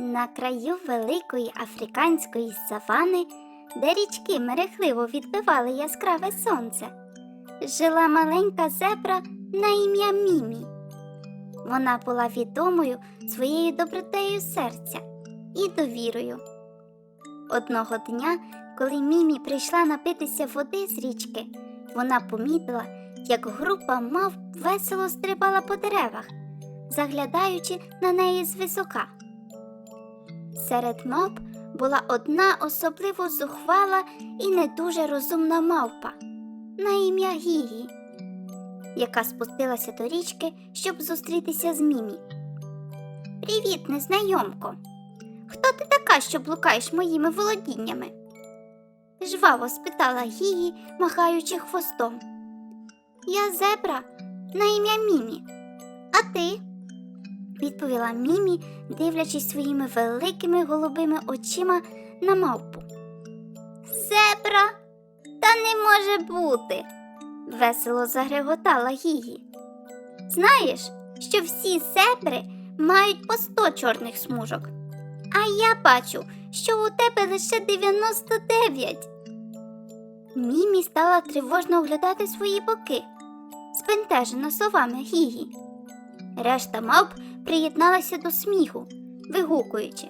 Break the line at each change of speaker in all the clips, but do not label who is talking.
На краю великої африканської савани, де річки мерехливо відбивали яскраве сонце, жила маленька зебра на ім'я Мімі. Вона була відомою своєю добротею серця і довірою. Одного дня, коли Мімі прийшла напитися води з річки, вона помітила, як група мав весело стрибала по деревах, заглядаючи на неї звисока. Серед мавп була одна особливо зухвала і не дуже розумна мавпа на ім'я Гігі, яка спустилася до річки, щоб зустрітися з Мімі. Привіт, незнайомко. Хто ти така, що блукаєш моїми володіннями? жваво спитала Гігі, махаючи хвостом. Я зебра на ім'я Мімі. А ти? Відповіла Мімі, дивлячись своїми великими голубими очима на мавпу. Зебра? Та не може бути. весело загреготала Гігі. Знаєш, що всі зебри мають по сто чорних смужок. А я бачу, що у тебе лише 99. Мімі стала тривожно оглядати свої боки, спентежена словами Гігі. Решта мавп приєдналася до сміху, вигукуючи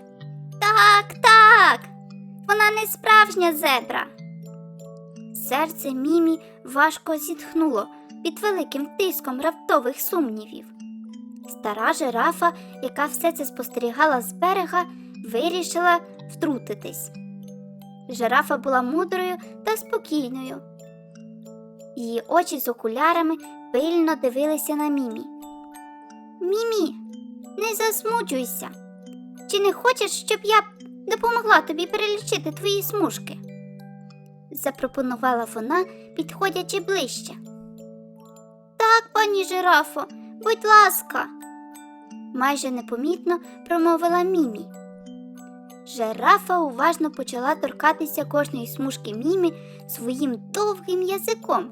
Так, так, вона не справжня зебра. Серце Мімі важко зітхнуло під великим тиском раптових сумнівів. Стара жирафа, яка все це спостерігала з берега, вирішила втрутитись. Жирафа була мудрою та спокійною. Її очі з окулярами пильно дивилися на Мімі. Мімі, не засмучуйся. Чи не хочеш, щоб я допомогла тобі перелічити твої смужки? запропонувала вона, підходячи ближче. Так, пані жирафо, будь ласка, майже непомітно промовила Мімі. Жирафа уважно почала торкатися кожної смужки Мімі своїм довгим язиком,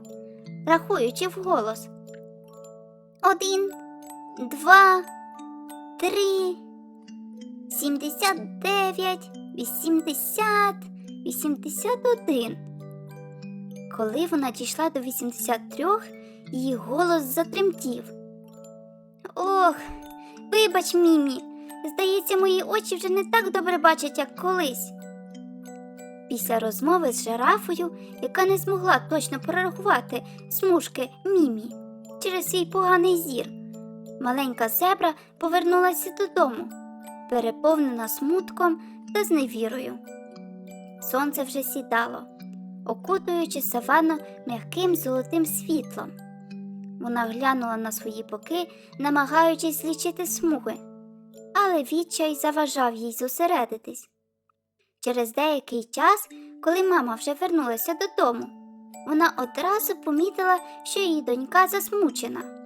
рахуючи вголос. Один, два, три, сімдесят дев'ять, вісімдесят, вісімдесят один. Коли вона дійшла до 83, її голос затремтів. Ох, вибач, Мімі, здається, мої очі вже не так добре бачать, як колись. Після розмови з жирафою, яка не змогла точно прорахувати смужки Мімі через свій поганий зір, маленька зебра повернулася додому, переповнена смутком та зневірою. Сонце вже сідало, окутуючи савану м'яким золотим світлом. Вона глянула на свої боки, намагаючись лічити смуги, але відчай заважав їй зосередитись. Через деякий час, коли мама вже вернулася додому, вона одразу помітила, що її донька засмучена.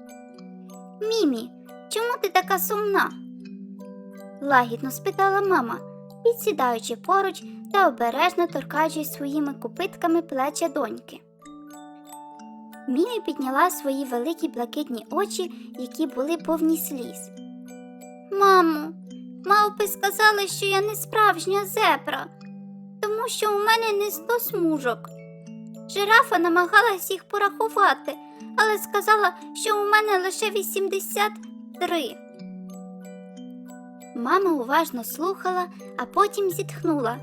Мімі, чому ти така сумна? лагідно спитала мама, підсідаючи поруч та обережно торкаючись своїми копитками плеча доньки. Мімі підняла свої великі блакитні очі, які були повні сліз. Мамо, мавпи сказали, що я не справжня зебра, тому що у мене не сто смужок. Жирафа намагалась їх порахувати, але сказала, що у мене лише 83. Мама уважно слухала, а потім зітхнула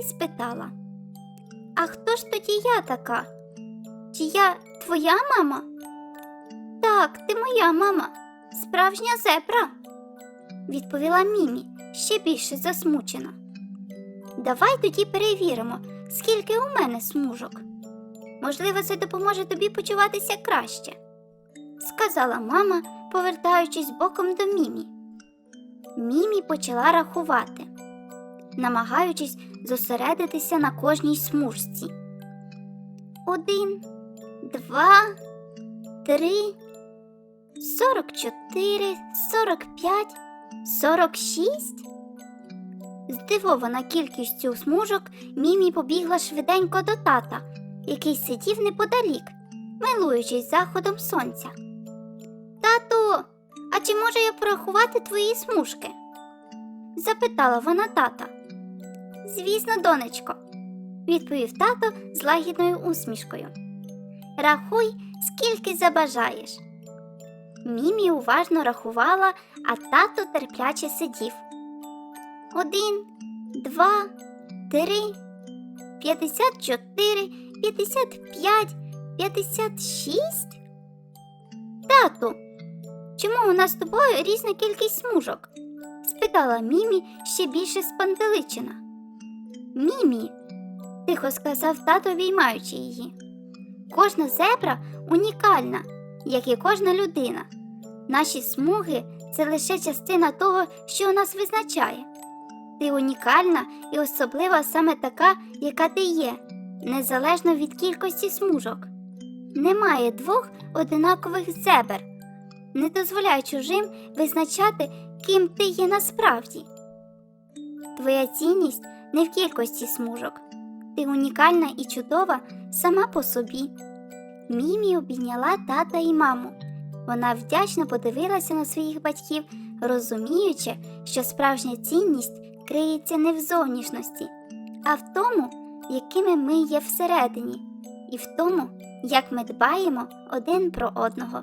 і спитала: А хто ж тоді я така? Чи я твоя мама? Так, ти моя мама, справжня зебра, відповіла Мімі, ще більше засмучена. Давай тоді перевіримо, скільки у мене смужок. Можливо, це допоможе тобі почуватися краще, сказала мама, повертаючись боком до Мімі. Мімі почала рахувати, намагаючись зосередитися на кожній смужці. Один, два, три, сорок чотири, сорок п'ять, сорок шість. Здивована кількістю смужок, Мімі побігла швиденько до тата, який сидів неподалік, милуючись заходом сонця. Тату, а чи можу я порахувати твої смужки? запитала вона тата. Звісно, донечко, відповів тато з лагідною усмішкою. Рахуй, скільки забажаєш. Мімі уважно рахувала, а тато терпляче сидів. Один, два, три, п'ятдесят чотири, п'ятдесят п'ять, п'ятдесят шість. Тату, чому у нас з тобою різна кількість смужок? спитала Мімі ще більше спантеличена. Мімі, тихо сказав тато, віймаючи її. Кожна зебра унікальна, як і кожна людина. Наші смуги це лише частина того, що нас визначає. Ти унікальна і особлива саме така, яка ти є, незалежно від кількості смужок. Немає двох одинакових зебр. Не дозволяй чужим визначати, ким ти є насправді. Твоя цінність не в кількості смужок. Ти унікальна і чудова сама по собі. Мімі обійняла тата і маму. Вона вдячно подивилася на своїх батьків, розуміючи, що справжня цінність криється не в зовнішності, а в тому, якими ми є всередині, і в тому, як ми дбаємо один про одного.